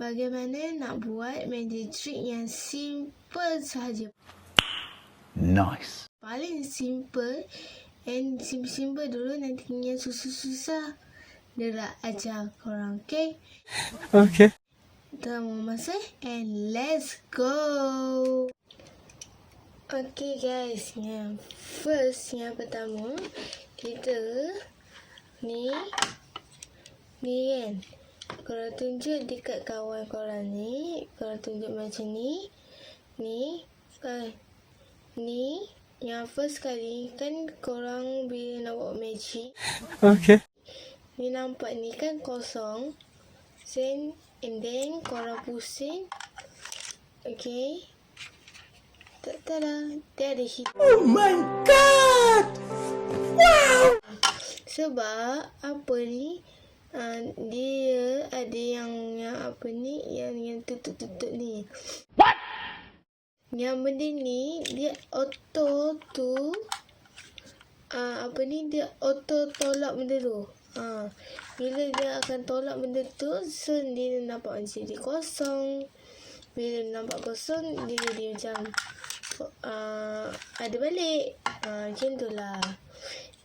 bagaimana nak buat magic trick yang simple sahaja. Nice. Paling simple and simple-simple dulu nanti yang susah-susah dia dah ajar korang, okay? Okay. Kita mau masa and let's go. Okay guys, yang first yang pertama kita ni ni kan. Kalau tunjuk dekat kawan korang ni, kalau tunjuk macam ni, ni kan. Ni yang first kali kan korang bila nak buat magic, Okay. ni nampak ni kan kosong. Then and then korang pusing. Okay. Tak tada, dia ada hit. Oh my god! Wow! Sebab apa ni? Uh, dia ada yang yang apa ni? Yang yang tutup-tutup ni. What? Yang benda ni dia auto tu uh, apa ni dia auto tolak benda tu. Uh, bila dia akan tolak benda tu, so dia nampak macam jadi kosong. Bila nampak kosong, dia jadi macam uh, ada balik. Uh, macam tu lah.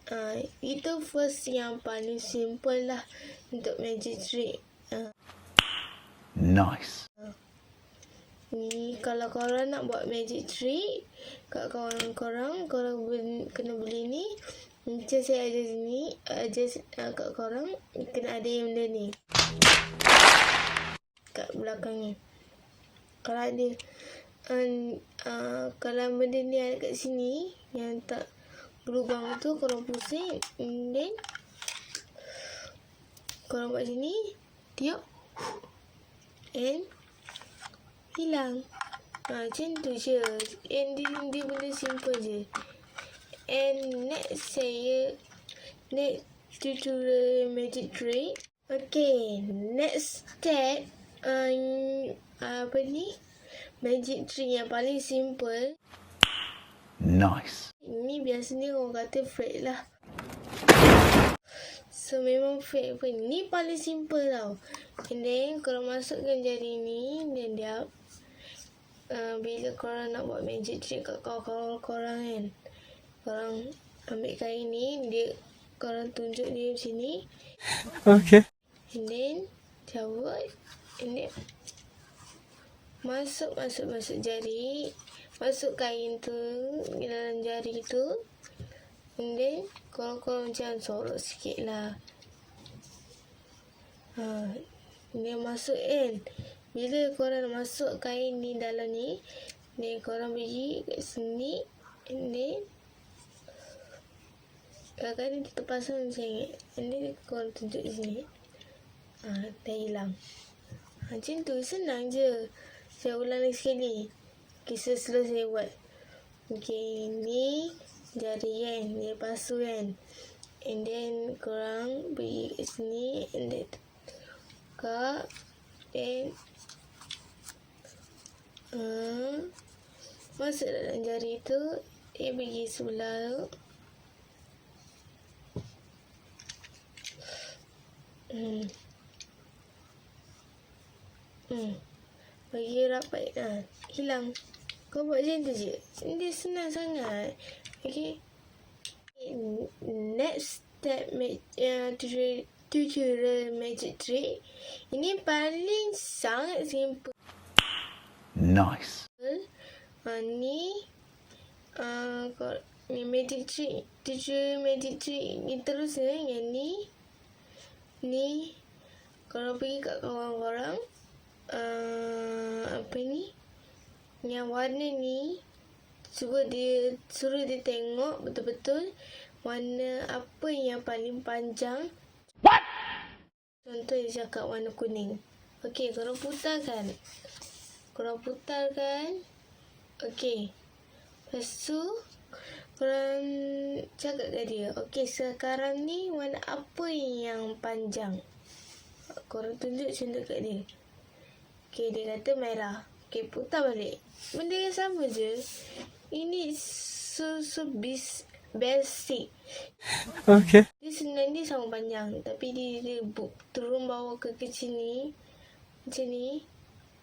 Uh, itu first yang paling simple lah untuk magic trick. Uh, Nice. Ni kalau korang nak buat magic trick kat kawan korang, korang ben, kena beli ni. Macam saya ada sini, aja uh, kat korang kena ada yang benda ni. Kat belakang ni. Kalau ada uh, uh, kalau benda ni ada kat sini yang tak berlubang tu korang pusing and then korang buat sini tiup and hilang. Ha, macam tu je. And dia, dia benda simple je. And next saya, next tutorial magic trick. Okay, next step, um, apa ni? Magic trick yang paling simple. Nice. Ini biasanya orang kata fake lah. So memang fake pun. Ni paling simple tau. And then korang masukkan jari ni dan dia uh, bila korang nak buat magic trick kat kawan-kawan korang kan. Korang ambil kain ni, dia korang tunjuk dia macam ni. Okay. And then cabut. And then masuk, masuk, masuk jari. Masuk kain tu dalam jari tu. And then korang-korang macam sorok sikit lah. Ha, dia masuk kan. Bila korang masuk kain ni dalam ni, ni korang pergi kat sini. And then kadang-kadang dia terpasang macam ni. And then korang tunjuk sini. Ha, dah hilang. Ha, macam tu, senang je. Saya ulang lagi sekali. Kisah slow saya buat. Okay, ni jari kan. Dia pasu kan. And then korang pergi kat sini. And then buka. Then uh, masuk dalam jari tu. Dia pergi sebelah tu. Hmm. Hmm. Bagi rapat ha. Hilang. Kau buat macam tu je? Dia senang sangat. Okay Next step uh, tutorial, tutorial magic trick. Ini paling sangat simple. Nice. uh, Ni uh, kau, Ni magic trick. Tutorial magic trick Ni terus ya Yang ni. Ni Kalau pergi kat kawan korang apa ni? Yang warna ni cuba dia suruh dia tengok betul-betul warna apa yang paling panjang. What? contoh dia cakap warna kuning. Okey korang putarkan. Korang putarkan. Okey. Lepas tu korang cakap kat dia okey sekarang ni warna apa yang panjang? Korang tunjuk tu kat dia Okay, dia kata merah. Okay, putar balik. Benda yang sama je. Ini so, so bis, basic. Okay. Dia sebenarnya sama panjang. Tapi dia, dia bu- turun bawah ke kecil ni. macam ni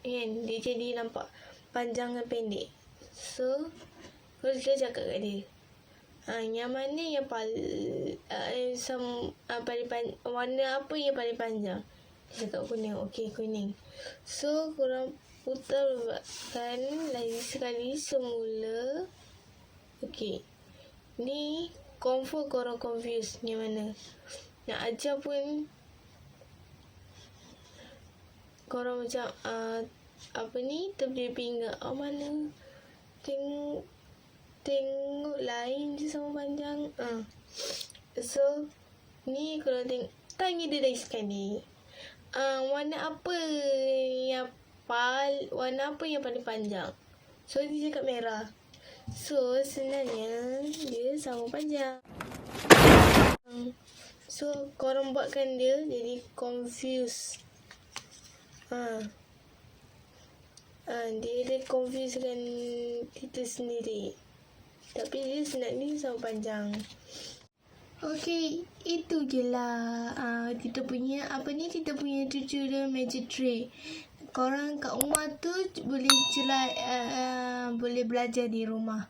kan dia jadi nampak panjang dan pendek so kita cakap kat dia ha, yang mana yang paling uh, some, uh, paling pan, warna apa yang paling panjang cakap kuning. Okey kuning. So korang putarkan lagi sekali semula. Okey. Ni confirm korang confused yang mana. Nak ajar pun korang macam uh, apa ni? Terpinga oh mana? Tengok tengok lain je sama panjang. Uh. so ni korang tengok tanya dia dari sekali uh, warna apa yang pal warna apa yang paling panjang so dia cakap merah so sebenarnya dia sama panjang. So, korang buatkan dia jadi confused. Ha. Ha, dia dia confusekan kita sendiri. Tapi dia sebenarnya sama panjang. Okay, itu je lah uh, kita punya, apa ni, kita punya tutorial magic trick. Korang kat rumah tu boleh celak, uh, uh, boleh belajar di rumah.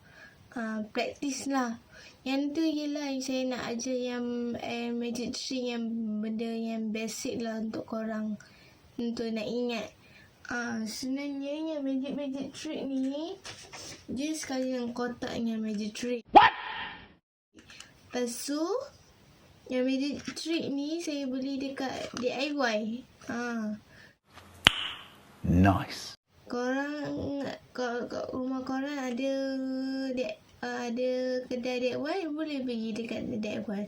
Uh, practice lah. Yang tu je lah yang saya nak ajar yang eh, magic trick yang benda yang basic lah untuk korang. Untuk nak ingat. Ah, sebenarnya yang magic-magic trick ni dia sekali yang kotak yang magic trick. What? Lepas tu yang magic trick ni saya beli dekat DIY. Ah, Nice. korang kat, kat rumah korang ada dek ada kedai DIY boleh pergi dekat DIY.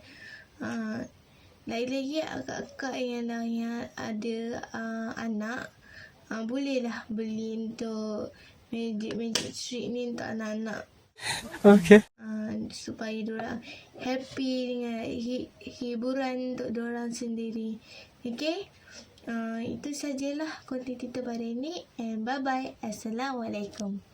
Uh, lagi-lagi akak-akak yang dah yang ada uh, anak uh, bolehlah beli untuk magic magic trick ni untuk anak-anak Okay. Supaya diorang happy dengan hi- hiburan untuk diorang sendiri. Okay? Uh, itu sajalah konten kita pada ini and bye bye. Assalamualaikum.